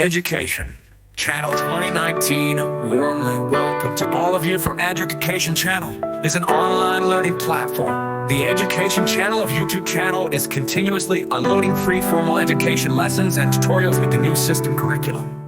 Education. Channel 2019, warmly welcome to all of you for Education Channel. is an online learning platform. The Education Channel of YouTube channel is continuously uploading free formal education lessons and tutorials with the new system curriculum.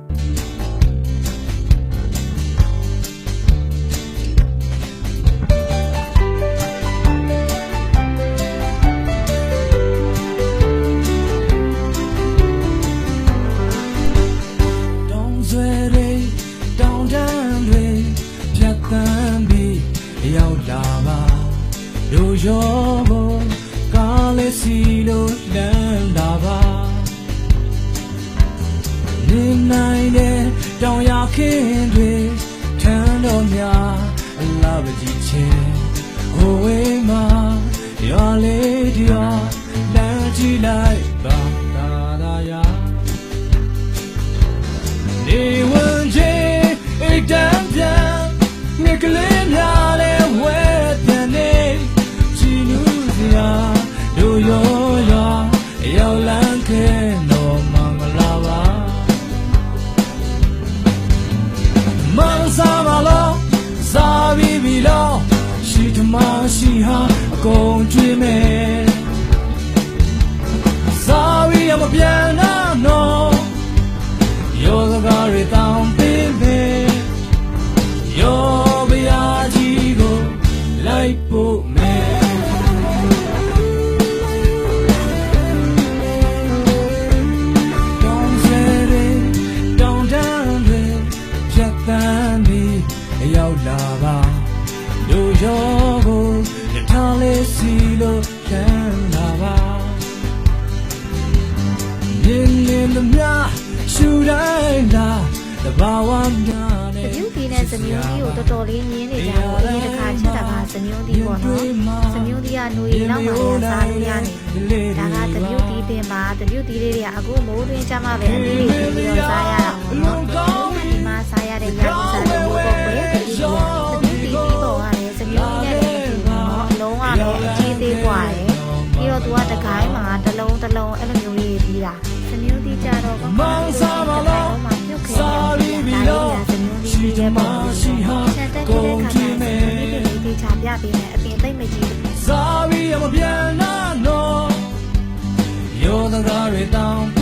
ပကြီးချင်းဟိုဝေးမှာရွာလေးတရွာလမ်းကြည့်လိုက်ပါသာသာယာနေဝင်ချင်းအိတ်တမ်းပြန်မြကလေးများတဲ့ အကုန်ကျွေးမယ် တီကိုတော်တော်လေးညင်းနေကြတော့အရင်တစ်ခါချက်တာကဇမြူးတီပေါ့နော်ဇမြူးတီကနူရီနောက်မှလည်းစားလို့ရနေပြီဒါကဇမြူးတီပင်ပါဇမြူးတီလေးတွေကအခုမိုးတွင်းကြမှာပဲအသေးလေးပြီးတော့စားရတာပေါ့နော်ဒီမှာစားရတဲ့ရာသီစားတွေမျိုးပေါ့ပဲဇမြူးတီပြီးပေါ်ရတယ်ဇမြူးတီနဲ့လည်းမတူဘူးနော်အလုံးကလည်းအကြီးသေးกว่าတယ်ပြီးတော့သူကတကိုင်းမှာတစ်လုံးတစ်လုံးအဲ့လိုမျိုးလေးပြီးတာဇမြူးတီကြတော့ကမောင်စားပါလို့မြုပ်ခဲတယ်ဒါ ပြပေးမယ်အပြင်သိမ့်မကြည့် Sorry I'm a piano no ယောစကားတွေတောင်းပေးမ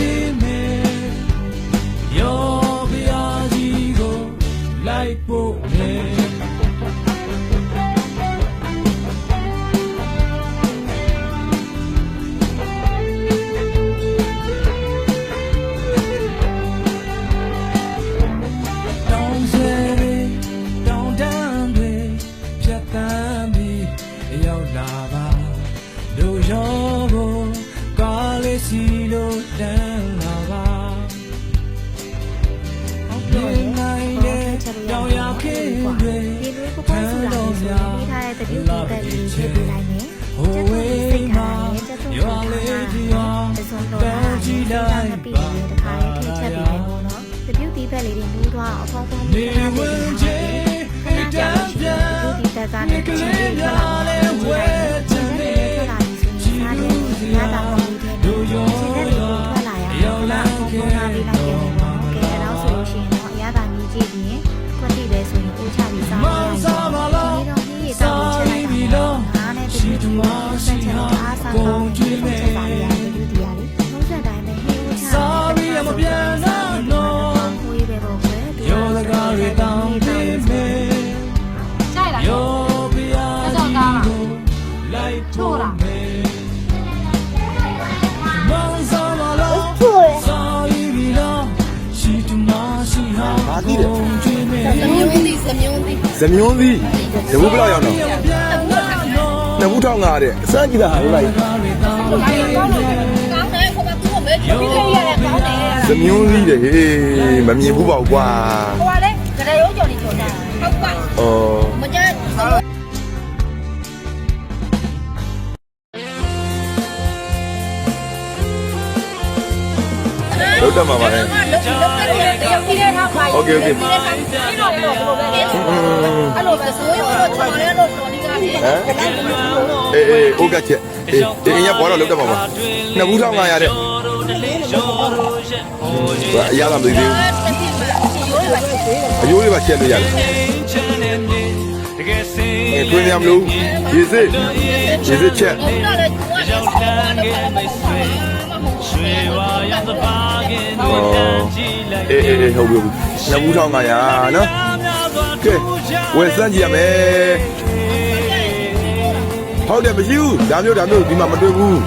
ဆူလာလို့ဆိုပြီးထားတဲ့တတိယတက်လေးဖြည့်ပေးလိုက်မယ်ဟိုဝေးမှာရွာလေးဒီရွာတစုံတော့တာကြည့်လိုက်ပါတခါလေးထိချက်ပေးမယ်ပေါ့နော်တပြုတ်ဒီဘက်လေးတွေမူးသွားအောင်အဖောင်းဖောင်းနေလေးခဏဝလေးင်ခချေဏအိတ်တကြာမ်းရှိပြတန်ပြုတ်ဒီတက်ကနေချင်းလေးထွက်လာတယ်ဝဲချင်တယ်ထွက်လာပြီဆိုရင်စားတယ်ရတာ ဘီလာရှိတမရှိဟာဘာသိတယ်ကုန်ကျွေးမယ်ဇမျိုးသီးဇမျိုးသီးဇမျိုးသီးဇဘူးဘယ်လောက်ရောက်တော့နှစ်ဘူးထောင်ငါတဲ့အစမ်းကြည့်တာဟာလိုက်ဘာလဲကောင်းလို့ကောင်းတယ်ခေါ်ပါသူ့ကိုမဲပြီးခဲ့ရတဲ့ကောင်းတယ်ဇမျိုးသီးတဲ့ဟေးမမြင်ဘူးပေါ့ကွာ ဟိုက တ်တတ်မှာပါလေ။လုပ်လုပ်တဲ့ကိုတယောက်ကြီးနဲ့ထားပါ။ဟုတ်ကဲ့ဟုတ်ကဲ့။ပြီးတော့ဘယ်လိုလဲ။အဲ့လိုပဲဆိုရောတော့ချော်လဲတော့တော်နေကြတယ်။ဟမ်။အေးအေးဟုတ်ကဲ့ချက်။အေးဒီအင်ရပေါ်တော့လုပ်တတ်မှာပါ။နှစ်ဘူးထောင်လာရတဲ့။ဘာအရသာမသိသေးဘူး။အယိုးလေးပါချက်လို့ရတယ်။တကယ်စင်တွင်းရမလို့ရေစစ်ရေစစ်ချက် Shwe wa yam the အေးအေးအေးဟုတ်ပြီနှစ်ဘူးထောင်း900နော်ကဲဝယ်စမ်းကြည့်ရမယ်ဟုတ်တယ်မရှိဘူးဒါမျိုးဒါမျိုးဒီမှာမတွေ့ဘူး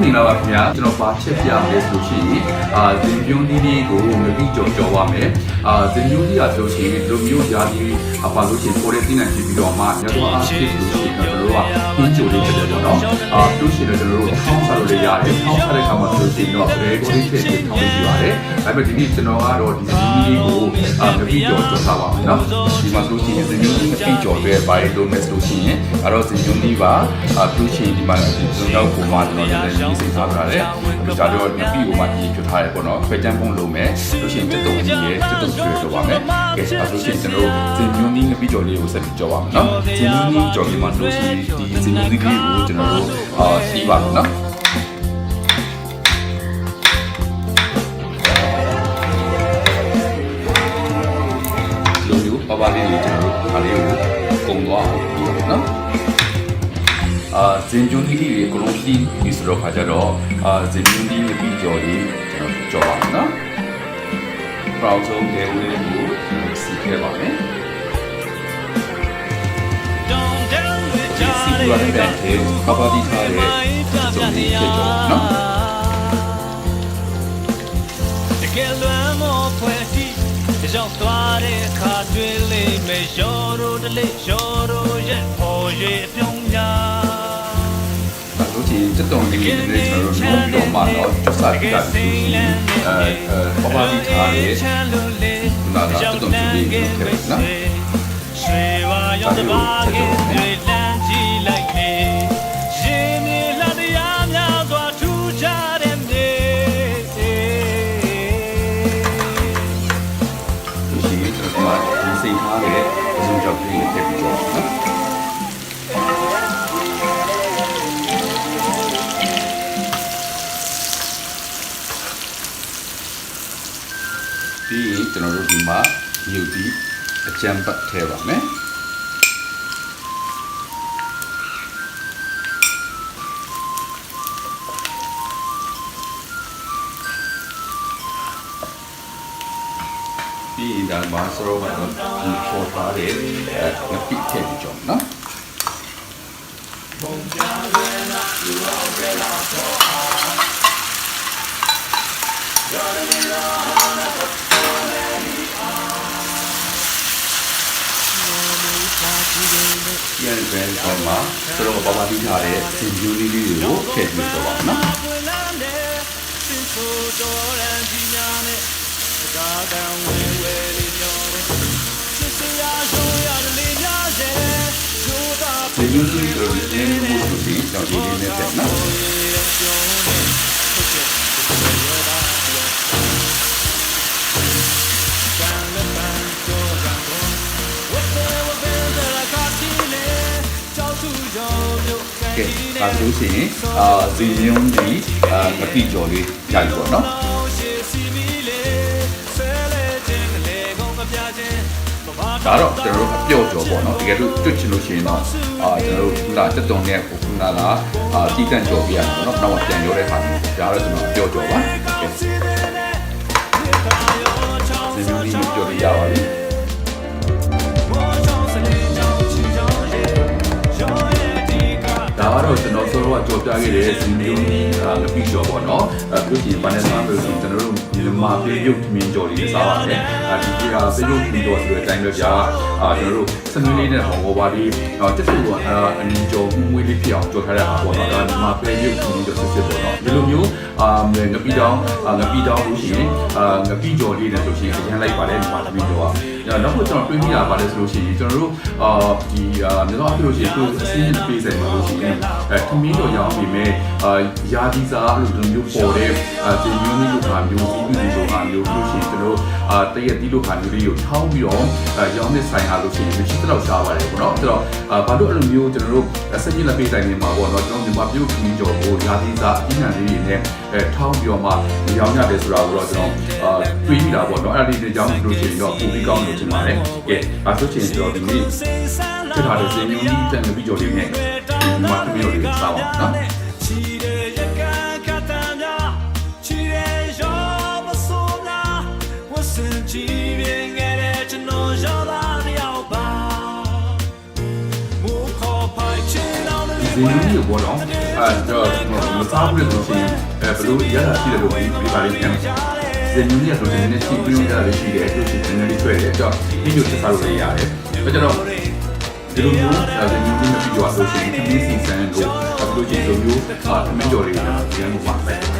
မင်္ဂလာပါခင်ဗျာကျွန်တော်ပါချက်ပြမယ်ဆိုလို့ရှိရင်အာဇင်ပြုံးဒီဒီကိုငပိကြော်ကြော်ပါမယ်အာဇင်ပြုံးဒီကဆိုရှင်ဒီလိုမျိုးယာဒီအပါလို့ရှိရင်ကိုယ်ရဲ့သိနိုင်ကြည့်ပြီးတော့မှမြတ်စွာဘုရားဖြစ်လို့ရှိရင် တော့တို့ကပြင်းကြိုလေးဖြစ်တယ်ပေါ့နော်အာလို့ရှိရင်တော့တို့ထောင်းစားလို့လည်းရတယ်ထောင်းစားတဲ့အခါမှာဆိုရှင်တော့ဘယ်ကိုလေးဖြစ်ဖြစ်ထောင်းလို့ရှိပါတယ်ဒါပေမဲ့ဒီနေ့ကျွန်တော်ကတော့ဒီဇင်ဒီကိုအာငပိကြော်ကြော်ထားပါမယ်နော်ဒီမှာဆိုရှင်ဇင်ပြုံးဒီငပိကြော်ပဲဘာလို့လဲဆိုလို့ရှိရင်အဲ့တော့ဇင်ပြုံးဒီပါအာလို့ရှိရင်ဒီမှာကျွန်တော်ကိုမှကျွန်တော်လည်းဒီစိတ်ထားထားတယ်ဒီကြတော့ငပိကိုမှဒီပြထားရပေါ့နော်ခွဲချမ်းပုံလုံးမယ်လို့ရှိရင်တက်တုံးကြီးရဲ့တက်တုံးကျွေးတော့ပါမယ်ကဲအဲ့လို့ရှိရင်ကျွန်တော်ဇင်ပြုံးဒီငပိကြော်လေးကိုဆက်ပြီးကြော်ပါမယ်နော်ဇင်ပြုံးဒီကြော်လေးမှာလို့ရှိရင်ဒီဇင်ပြုံးဒီလေးကိုကျွန်တော်တို့အာစီးပါမယ်နော်လိုမျိုးပပလေးတွေကျွန်တော်တို့အားလေးကိုကုံသွားအောင်လုပ်ရနော်အာဇင်ဂျွန်ဒီလေးတွေအကုန်လုံးပြီးပြီဆိုတော့ခါကြတော့အာဇင်ဂျွန်ဒီရဲ့ပြီးကြော်လေးကျွန်တော်ကြော်ပါမယ်နော်ပရောက်ဆုံးဒေဝလေးကိုစီခဲ့ပါမယ် ဒီစီကူရတဲ့ဘက်ထဲပပဒီထားတဲ့ဇွန်ဒီဖြစ်ကြော်နော်တကယ်လွမ်းမောဖွဲ့စီရောက်သွားတဲ့အခါတွေ့လိမ့်မယ်ရောတို့တလေးရောတို့ရဲ့ပေါ်ရွေပြုံးညာဒါလို့ချင်းတက်တုံလေးတွေကျွန်တော်တို့လုံးပြီးတော့မှတော့ကျဆာပြတာဆိုရင်အဲအဲပပဒီထားတဲ့နာနာတုံတုံလေးကိုထည့်နော်ရွှေဝါရောက်တပါးက ဒီကျွန်တော်တို့ဒီမှာမြုပ်ပြီးအကြံပတ်ထည့်ပါမယ်ပြီးရင်ဒါမှာစရောကတော့ဒီပေါ်ထားတဲ့အဲငပိထည့်ပြီးကြောင်းနော် ပြန်ပြန်ပေါ်မှာစရောပပတိထားတဲ့စီဂျူလေးလေးတွေကိုထည့်ပြီးတော့ပါနော်ဝင်လာတဲ့စင်ဆိုတော်ရန်ကြီးများနဲ့ကားကံဝင်ဝဲလေးညော်တယ်စစ်စရာရှိုးရလေးများစေကျိုးသာဒီလိုလေးတွေနည်းနည်းမို့လို့ဒီတော့ဒီလေးနဲ့တက်နော် ဒါဆိုရင်အာဇီယုံဒီအာငပိကျော်လေးရိုက်ပေါ့နော်ဒါတော့ကျွန်တော်တို့အပြော့ကျော်ပေါ့နော်တကယ်လို့တွတ်ချင်လို့ရှိရင်တော့အာကျွန်တော်တို့ခုနတက်တုံနဲ့ခုနကအာတီးတန့်ကျော်ပြရအောင်နော်နောက်ပြန်ရောတဲ့ခါမျိုးဒါတော့ကျွန်တော်အပြော့ကျော်ပါကဲဇီယုံဒီကျော်လေးရပါပြီ ကတော့ကျွန်တော်ဆိုတော့ကြော်ပြခဲ့တဲ့ဇီမျိုးကြီးငပိကျော်ပေါ့နော်အခုဒီပန်နယ်မှာလို့ဆိုကျွန်တော်တို့ဒီမှာပြေရုပ်မင်းကျော်လေးစားပါတယ်အဲဒီကပြေရုပ်မင်းကျော်ဆိုတဲ့အတိုင်းပဲဗျာအာကျွန်တော်တို့စမင်းလေးနဲ့ဟောဘောပါလေးတော့တက်တူကအနင်းကျော်မှုမွေးလေးဖြစ်အောင်ကြော်ထားတဲ့ဟာပေါ့နော်ဒါဒီမှာပြေရုပ်မင်းကျော်စစ်စစ်ပေါ့နော်ဒီလိုမျိုးအာငပိတောင်းငပိတောင်းလို့ရှိရင်အာငပိကျော်လေးနဲ့ဆိုရှင်အရင်လိုက်ပါတယ်ဒီမှာတမီကျော်ကနောက်တစ်ကျွန်တော်တွေးမိတာပါလဲဆိုလို့ရှိရင်ကျွန်တော်တို့အာဒီအာမြေတော့ဖြစ်လို့ရှိရင်ကိုယ်အစင်းပေးဆိုင်မှာလို့ရှိရင်အဲထမင်းတော်ရောင်းပြီးမဲ့အာယာဒီစာအဲ့လိုမျိုးပေါ်တဲ့အာဒီမျိုးမျိုးလိုဟာမျိုးစီးပြီးလိုဟာမျိုးလို့ရှိရင်ကျွန်တော်တို့အာတရက်တီးလိုဟာမျိုးလေးကိုထောင်းပြီးတော့အာရောင်းတဲ့ဆိုင်ဟာလို့ရှိရင်မရှိတော့ရှားပါတယ်ပေါ့နော်အဲ့တော့အာဘာလို့အဲ့လိုမျိုးကျွန်တော်တို့အစင်းလက်ပေးဆိုင်နေမှာပေါ့နော်ကျွန်တော်ဒီမှာပြုတ်ခင်းကြော်ကိုယာဒီစာအင်းညာလေးတွေနဲ့အဲထောင်းပြီးတော့မှရောင်းရတယ်ဆိုတာကိုတော့ကျွန်တော်အာတွေးမိတာပေါ့နော်အဲ့ဒီတွေကြောင့်လို့ရှိရင်တော့ပူပြီးကောင်းလို့ထင်ပါတယ်ကဲအဲဆိုချင်ကျွန်တော်ဒီနေ့ဖြစ်ထားတဲ့ဇင်မျိုးကြီးတန်ပြီးကြော်လေးနဲ့ ဒီမှာတမျိုးလေးစားပါနော်ချီတဲ့ရကကတမ်းများချီတဲ့ရောမစိုးများဝတ်စင်ကြည့်ပြငယ်တဲ့ကျွန်တော်ရောလာတယောက်ပါမူခေါ်ပိုက်ချင်အောင်လေဇင်မျိုးကြီးကိုပေါ့နော်အဲတော့မစားဘူးလို့ဆိုရင်အဲဘလို့ရတာရှိတယ်လို့ဒီပါလေးပြန်ဇင်မျိုးကြီးဆိုရင်လည်းစီးပြီးရတာလေးရှိတယ်သူရှင်နည်းနည်းတွေ့တယ်တော့ဒီလိုချက်စားလို့ရတယ်ဒါကြောင့်ဒီလိုမျိုးဇင်မျိုးကြီး မပြီးတော့ဆိုရှင်ဒီစီစံလို့ဘလို့ချင်းလိုမျိုးအာမင်းကြော်လေးကိုရမ်းမှာပဲ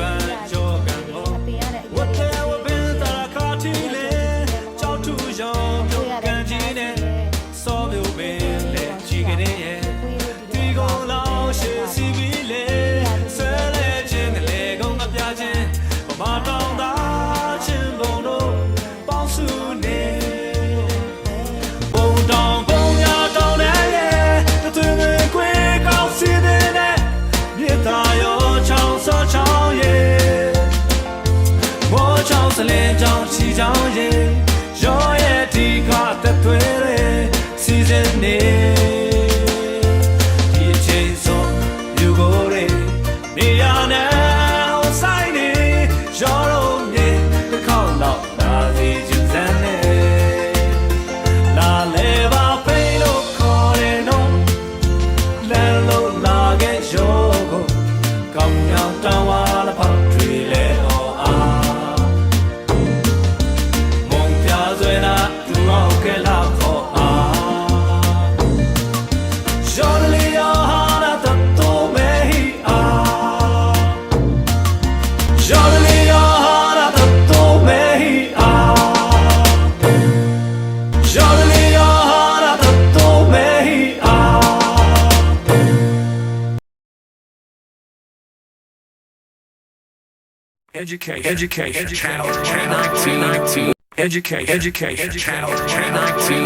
ကံ Education, education, channel, channel 19, 19. Education, education, channel, channel 19.